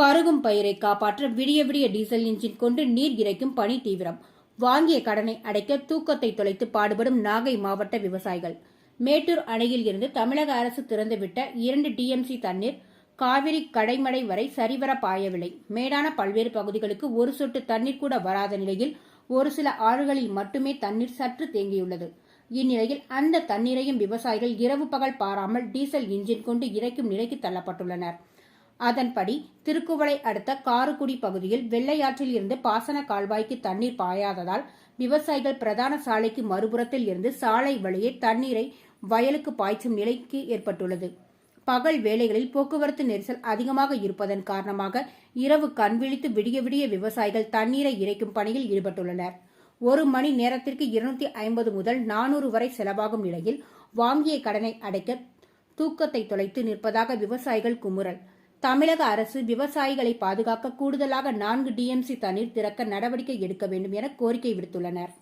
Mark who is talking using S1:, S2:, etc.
S1: கருகும் பயிரை காப்பாற்ற விடிய விடிய டீசல் இன்ஜின் கொண்டு நீர் இறைக்கும் பணி தீவிரம். வாங்கிய கடனை அடைக்க தூக்கத்தை தொலைத்து பாடுபடும் நாகை மாவட்ட விவசாயிகள். மேட்டூர் அணையில் இருந்து தமிழக அரசு திறந்துவிட்ட இரண்டு டிஎம்சி தண்ணீர் காவிரி கடைமடை வரை சரிவர பாயவில்லை. மேடான பல்வேறு பகுதிகளுக்கு ஒரு சொட்டு தண்ணீர் கூட வராத நிலையில் ஒரு சில ஆறுகளில் மட்டுமே தண்ணீர் சற்று தேங்கியுள்ளது. இந்நிலையில் அந்த தண்ணீரையும் விவசாயிகள் இரவு பகல் பாராமல் டீசல் இன்ஜின் கொண்டு இறைக்கும் நிலைக்கு தள்ளப்பட்டுள்ளனர். அதன்படி திருக்குவளை அடுத்த காரக்குடி பகுதியில் வெள்ளையாற்றில் இருந்து பாசன கால்வாய்க்கு தண்ணீர் பாயாததால் விவசாயிகள் பிரதான சாலைக்கு மறுபுறத்தில் இருந்து சாலை வழியே தண்ணீரை வயலுக்கு பாய்ச்சும் நிலைக்கு ஏற்பட்டுள்ளது. பகல் வேளைகளில் போக்குவரத்து நெரிசல் அதிகமாக இருப்பதன் காரணமாக இரவு கண்விழித்து விடிய விடிய விவசாயிகள் தண்ணீரை இறைக்கும் பணியில் ஈடுபட்டுள்ளனர். ஒரு மணி நேரத்திற்கு இருநூத்தி ஐம்பது முதல் நானூறு வரை செலவாகும் நிலையில் வாங்கிய கடனை அடைக்க தூக்கத்தை தொலைத்து நிற்பதாக விவசாயிகள் குமுறல். தமிழக அரசு விவசாயிகளை பாதுகாக்க கூடுதலாக நான்கு டிஎம்சி தண்ணீர் திறக்க நடவடிக்கை எடுக்க வேண்டும் என கோரிக்கை விடுத்துள்ளனர்.